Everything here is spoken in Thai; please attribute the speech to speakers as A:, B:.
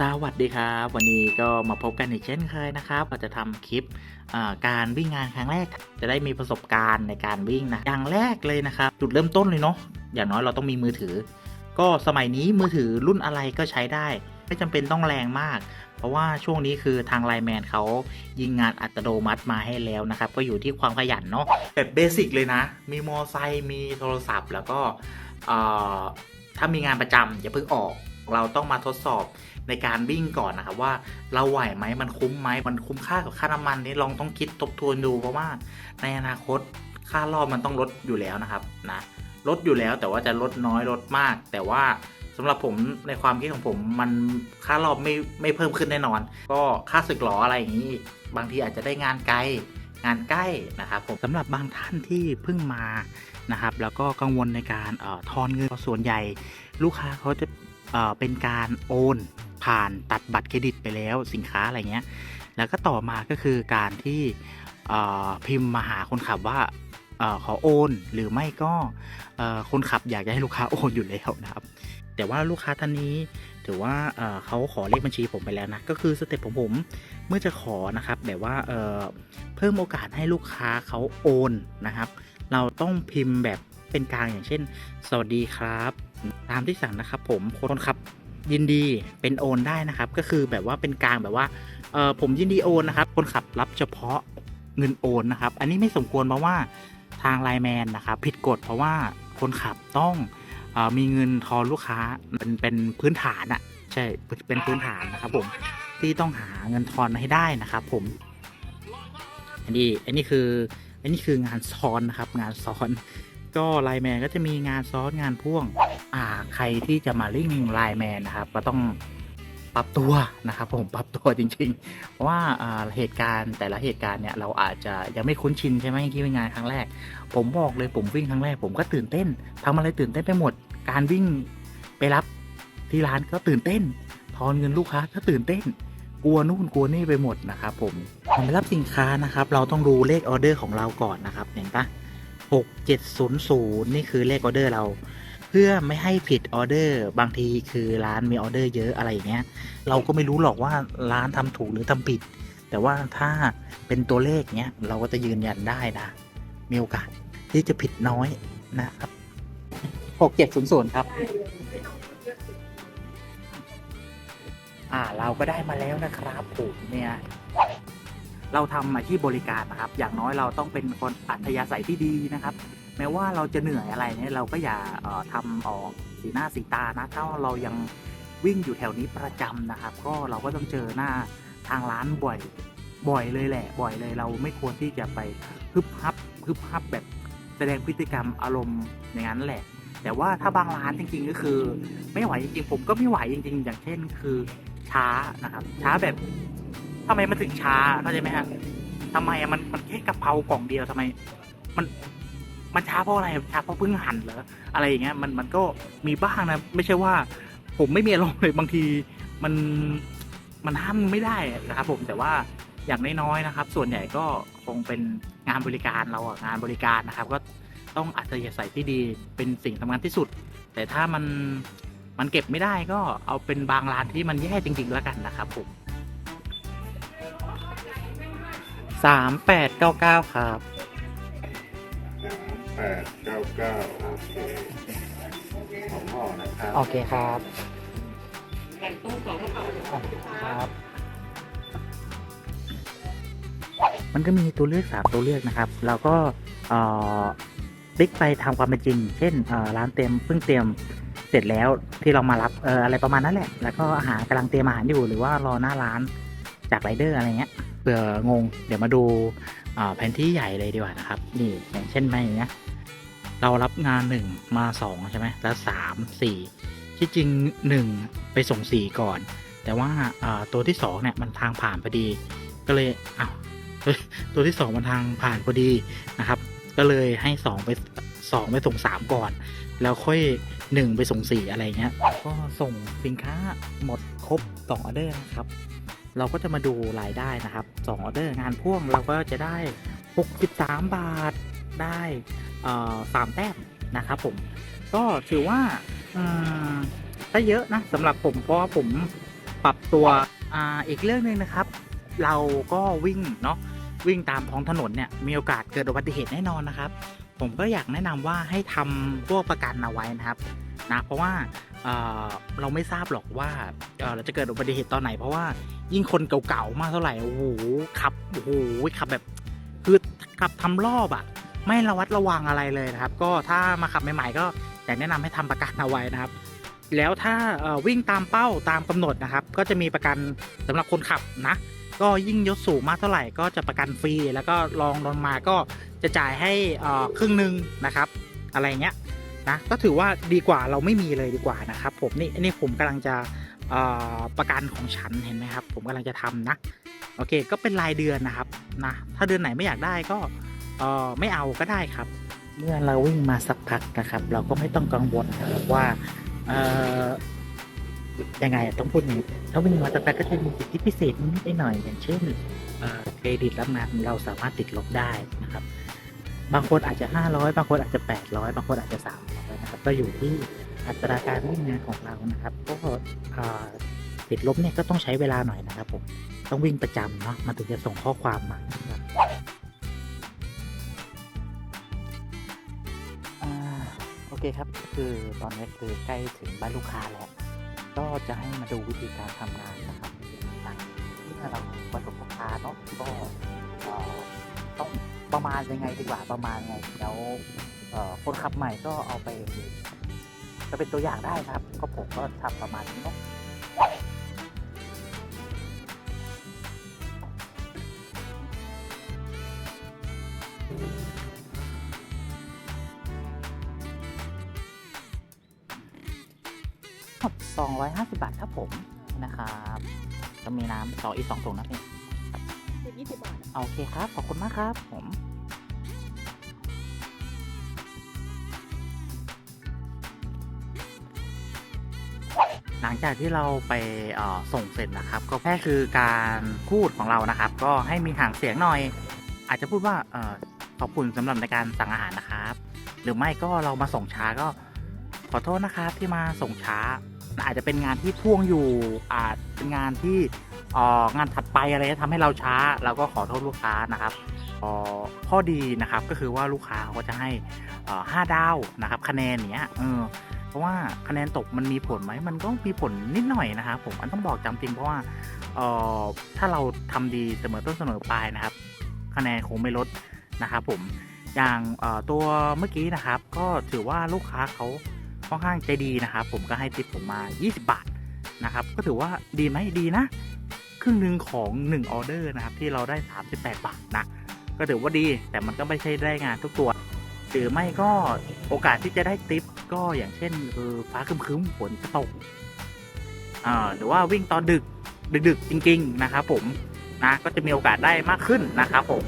A: สวัสดีครับ วันนี้ก็มาพบกันอีกเช่นเคยนะครับเราจะทำคลิปการวิ่งงานครั้งแรก จะได้มีประสบการณ์ในการวิ่งนะอย่างแรกเลยนะครับ จุดเริ่มต้นเลยเนาะอย่างน้อยเราต้องมีมือถือ ก็สมัยนี้มือถือรุ่นอะไรก็ใช้ได้ ไม่จำเป็นต้องแรงมาก เพราะว่าช่วงนี้คือทางไลแมนเขายิงงานอัตโนมัติมาให้แล้วนะครับ ก็อยู่ที่ความขยันเนาะแบบเบสิกเลยนะ มีมอไซค์มีโทรศัพท์ แล้วก็ถ้ามีงานประจำอย่าเพิ่งออก เราต้องมาทดสอบ ในการวิ่งก่อนนะครับว่าเราไหวไหมมันคุ้มไหมมันคุ้มค่ากับค่าน้ำมันนี่ลองต้องคิดทบทวนดูเพราะว่าในอนาคตค่ารอบมันต้องลดอยู่แล้วนะครับนะลดอยู่แล้วแต่ว่าจะลดน้อยลดมาก แต่ว่าสำหรับผมในความคิดของผมมันค่ารอบไม่ไม่เพิ่มขึ้นแน่นอน ก็ค่าสึกหรออะไรอย่างนี้ บางทีอาจจะได้งานไกลงานใกล้นะครับผมสำหรับบางท่านที่เพิ่งมานะครับ แล้วก็กังวลในการเออทอนเงินส่วนใหญ่ ลูกค้าเขาจะเอ่อเป็นการโอน ผ่านตัดบัตรเครดิตไปแล้วสินค้าอะไรเงี้ย แล้วก็ต่อมาก็คือการที่พิมพ์มาหาคนขับว่าเอขอโอน หรือไม่ก็คนขับอยากจะให้ลูกค้าโอนอยู่แล้วนะครับ แต่ว่าลูกค้าท่านนี้ถือว่าเขาขอเลขบัญชีผมไปแล้วนะ ก็คือสเต็ปของผมเมื่อจะขอนะครับแบบว่าเเพิ่มโอกาสให้ลูกค้าเขาโอนนะครับ เราต้องพิมพ์แบบเป็นกลางอย่างเช่น สวัสดีครับ ตามที่สั่งนะครับผมคนขับ ยินดีเป็นโอนได้นะครับ ก็คือแบบว่าเป็นกลางแบบว่าเออผมยินดีโอนนะครับ คนขับรับเฉพาะเงินโอนนะครับ อันนี้ไม่สมควรเพราะว่าทางไลน์แมนนะครับ ผิดกฎเพราะว่าคนขับต้องออมีเงินทอนลูกค้าเป็นเป็นพื้นฐานอะใช่เป็นพื้นฐานนะครับ ผมที่ต้องหาเงินทอนให้ได้นะครับ ผม อันนี้อันนี้คืออันนี้คืองานซ้อนนะครับ งานซ้อน ก็ไลแมนก็จะมีงานซ้อนงานพ่วง อ่า ใครที่จะมาลิ่งไลแมนนะครับ ก็ต้องปรับตัวนะครับ ผมปรับตัวจริงๆ เพราะว่าเหตุการณ์แต่ละเหตุการณ์เนี่ยเราอาจจะยังไม่คุ้นชินใช่ไหมที่เป็นงานครั้งแรก ผมบอกเลยผมวิ่งครั้งแรก ผมก็ตื่นเต้นทำอะไรตื่นเต้นไปหมด การวิ่งไปรับที่ร้านก็ตื่นเต้น ทอนเงินลูกค้าก็ตื่นเต้น กลัวนู่นกลัวนี่ไปหมดนะครับผมก่อนไปรับสินค้านะครับ เราต้องดูเลขออเดอร์ของเราก่อนนะครับเห็นปะ 6700 นี่คือเลขออเดอร์เรา เพื่อไม่ให้ผิดออเดอร์ บางทีคือร้านมีออเดอร์เยอะอะไรอย่างเงี้ย เราก็ไม่รู้หรอกว่าร้านทำถูกหรือทำผิด แต่ว่าถ้าเป็นตัวเลขเนี้ยเราก็จะยืนยันได้นะ มีโอกาสที่จะผิดน้อยนะครับ 6700 ครับอ่าเราก็ได้มาแล้วนะครับผมเนี่ย เราทำอาชีพบริการนะครับ อย่างน้อยเราต้องเป็นคนอัธยาศัยที่ดีนะครับ แม้ว่าเราจะเหนื่อยอะไรเนี่ยเราก็อย่าเอ่อทำออกสีหน้าสีตานะถ้าเรายังวิ่งอยู่แถวนี้ประจำนะครับ ก็เราก็ต้องเจอหน้าทางร้านบ่อย บ่อยเลยแหละ บ่อยเลยเราไม่ควรที่จะไปฮึบฮับฮึบฮับแบบแสดงพฤติกรรมอารมณ์อย่างนั้นแหละ แต่ว่าถ้าบางร้านจริง ๆ ก็คือ ไม่ไหวจริงๆผมก็ไม่ไหวจริง ๆ อย่างเช่นคือช้านะครับ ช้าแบบ ทำไมมันถึงช้าเข้าใจไหมฮะทำไมมันมันแค่กะเพรากล่องเดียวทำไม มันมันช้าเพราะอะไรช้าเพราะเพิ่งหั่นเหรออะไรอย่างเงี้ยมันมันก็มีบ้างนะไม่ใช่ว่า ผมไม่มีอารมณ์เลยบางทีมันมันห้ามไม่ได้นะครับผมแต่ว่าอย่างน้อยๆนะครับ ส่วนใหญ่ก็คงเป็นงานบริการเราอะงานบริการนะครับ ก็ต้องอัธยาศัยที่ดีเป็นสิ่งสำคัญที่สุด แต่ถ้ามันมันเก็บไม่ได้ก็เอาเป็นบางร้านที่มันแย่จริง ๆ แล้วกันนะครับผม สามแปดเก้าเก้าครับ
B: แปดเก้าเก้าโอเคสองห่อนะครับ
A: โอเคครับครับ มันก็มีตัวเลือกสามตัวเลือกนะครับ เราก็เอ่อติ๊กไปทำความเป็นจริง เช่นเอ่อร้านเต็มเพิ่งเตรียมเสร็จแล้วที่เรามารับเอ่ออะไรประมาณนั้นแหละ แล้วก็อาหารกำลังเตรียมอาหารอยู่หรือว่ารอหน้าร้านจากไรเดอร์อะไรเงี้ย เผื่องง เดี๋ยวมาดูเอ่อแผนที่ใหญ่เลยดีกว่านะครับ นี่อย่างเช่นไม่เงี้ยเรารับงานหนึ่งมาสองใช่ไหมแล้วสามสี่ที่จริงหนึ่งไปส่งสี่ก่อน แต่ว่าอ่าตัวที่สองเนี่ยมันทางผ่านพอดี ก็เลยอ้าวตัวที่สองมันทางผ่านพอดีนะครับ ก็เลยให้สองไปสองไปส่งสามก่อน แล้วค่อยหนึ่งไปส่งสี่อะไรเงี้ย ก็ส่งสินค้าหมดครบสองออเดอร์นะครับ เราก็จะมาดูรายได้นะครับสองออเดอร์งานพ่วงเราก็จะได้ 63 บาทได้สามแต้มนะครับผมก็ถือว่าอืมได้เยอะนะสำหรับผมเพราะว่าผมปรับตัวออีกเรื่องหนึ่งนะครับ เราก็วิ่งเนาะวิ่งตามท้องถนนเนี่ยมีโอกาสเกิดอุบัติเหตุแน่นอนนะครับ ผมก็อยากแนะนำว่าให้ทำพวกประกันเอาไว้นะครับ นะเพราะว่าเราไม่ทราบหรอกว่าเราจะเกิดอุบัติเหตุตอนไหน เพราะว่ายิ่งคนเก่าๆมากเท่าไหร่โอ้โหขับโอ้โหขับแบบคือขับทำรอบอะไม่ระวัดระวังอะไรเลยนะครับ ก็ถ้ามาขับใหม่ๆก็อยากแนะนำให้ทำประกันเอาไว้นะครับ แล้วถ้าวิ่งตามเป้าตามกำหนดนะครับ ก็จะมีประกันสำหรับคนขับนะ ก็ยิ่งยศสูงมากเท่าไหร่ก็จะประกันฟรีแล้วก็ลองลงมาก็จะจ่ายให้ครึ่งหนึ่งนะครับ อะไรเงี้ย นะก็ถือว่าดีกว่าเราไม่มีเลยดีกว่านะครับผมนี่อันนี้ผมกำลังจะประกันของฉันเห็นไหมครับ ผมกำลังจะทำนะโอเค ก็เป็นรายเดือนนะครับนะถ้าเดือนไหนไม่อยากได้ก็ไม่เอาก็ได้ครับ เมื่อเราวิ่งมาสักพักนะครับ เราก็ไม่ต้องกังวลนะครับว่าเออยังไงต้องพูดอย่างถ้าวิ่งมาสักพักก็จะมีสิทธิพิเศษนิดหน่อยอย่างเช่นเอ่อเครดิตรับงานเราสามารถติดลบได้นะครับ บางคนอาจจะ 500 บางคนอาจจะ 800 บางคนอาจจะ 300 นะครับ ก็อยู่ที่อัตราการวิ่งงานของเรานะครับ ก็ติดลบเนี่ยก็ต้องใช้เวลาหน่อยนะครับผม ต้องวิ่งประจำเนาะ มันถึงจะส่งข้อความมานะครับโอเคครับ คือตอนนี้คือใกล้ถึงบ้านลูกค้าแล้ว ก็จะให้มาดูวิธีการทำงานนะครับที่เราประสบลูกค้าเนาะก็ต้อง ประมาณยังไงดีกว่าประมาณไงแล้วเอ่อคนขับใหม่ก็เอาไปจะเป็นตัวอย่างได้นะครับ ก็ผมก็ทำประมาณนี้เนาะหมด250 บาทครับผมนะครับจะมีน้ำต่ออีกสองถุงนะพี่
C: เป็นยี่สิบบาท
A: โอเคครับ ขอบคุณมากครับผม งจากที่เราไปส่งเสร็จนะครับ ก็แค่คือการพูดของเรานะครับ ก็ให้มีห่างเสียงหน่อย อาจจะพูดว่าอขอบคุณสำหรับในการสั่งอาหารนะครับ หรือไม่ก็เรามาส่งช้าก็ขอโทษนะครับที่มาส่งช้า อาจจะเป็นงานที่พ่วงอยู่อาจเป็นงานที่องานถัดไปอะไรทำให้เราช้าเราก็ขอโทษลูกค้านะครับข้อดีนะครับก็คือว่าลูกค้าเขาก็จะให้ห้าดาวนะครับ คะแนนเนี้ยเออ ราะว่าคะแนนตกมันมีผลไหมมันก็มีผลนิดหน่อยนะครับผมอันต้องบอกจำจริงเพราะว่าเอ่อถ้าเราทำดีเสมอต้นเสมอปลายนะครับ คะแนนคงไม่ลดนะครับผมอย่างออตัวเมื่อกี้นะครับ ก็ถือว่าลูกค้าเขาค่อนข้างใจดีนะครับผมก็ให้ติปผมมา 20 บาทนะครับก็ถือว่าดีไหมดีนะ ครึ่งหนึ่งของ 1 ออเดอร์นะครับที่เราได้ 38 บาทนะก็ถือว่าดีแต่มันก็ไม่ใช่ได้งานทุกตัว หรือไม่ก็โอกาสที่จะได้ติป ก็อย่างเช่นเออฟ้าครึ้มๆฝนจะตกอ่าหรือว่าวิ่งตอนดึกดึกๆจริง ๆ นะครับผมนะก็จะมีโอกาสได้มากขึ้นนะครับผม